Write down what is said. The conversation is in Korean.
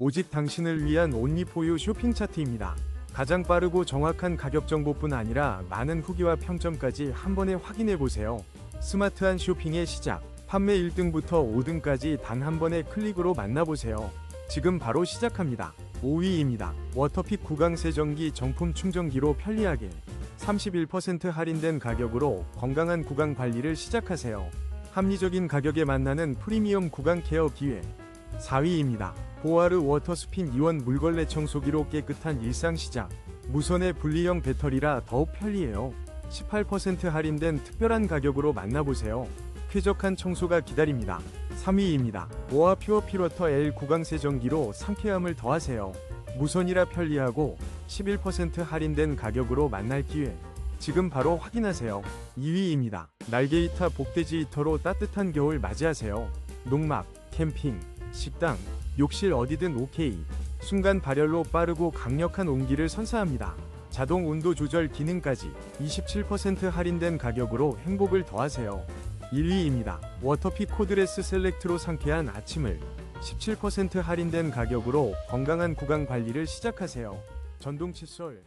오직 당신을 위한 온리포유 쇼핑 차트입니다. 가장 빠르고 정확한 가격 정보뿐 아니라 많은 후기와 평점까지 한 번에 확인해 보세요. 스마트한 쇼핑의 시작. 판매 1등부터 5등까지 단 한 번의 클릭으로 만나보세요. 지금 바로 시작합니다. 5위입니다. 워터픽 구강 세정기 정품 충전기로 편리하게 31% 할인된 가격으로 건강한 구강 관리를 시작하세요. 합리적인 가격에 만나는 프리미엄 구강 케어 기회. 4위입니다. 보아르 워터스핀 이원 물걸레 청소기로 깨끗한 일상 시작. 무선의 분리형 배터리라 더욱 편리해요. 18% 할인된 특별한 가격으로 만나보세요. 쾌적한 청소가 기다립니다. 3위입니다. 보아 퓨어 피러터 L 구강 세정기로 상쾌함을 더하세요. 무선이라 편리하고 11% 할인된 가격으로 만날 기회. 지금 바로 확인하세요. 2위입니다. 날개 히터 복돼지 히터로 따뜻한 겨울 맞이하세요. 농막, 캠핑, 식당, 욕실 어디든 오케이. 순간 발열로 빠르고 강력한 온기를 선사합니다. 자동 온도 조절 기능까지 27% 할인된 가격으로 행복을 더하세요. 1위입니다. 워터픽 코드레스 셀렉트로 상쾌한 아침을 17% 할인된 가격으로 건강한 구강 관리를 시작하세요. 전동 칫솔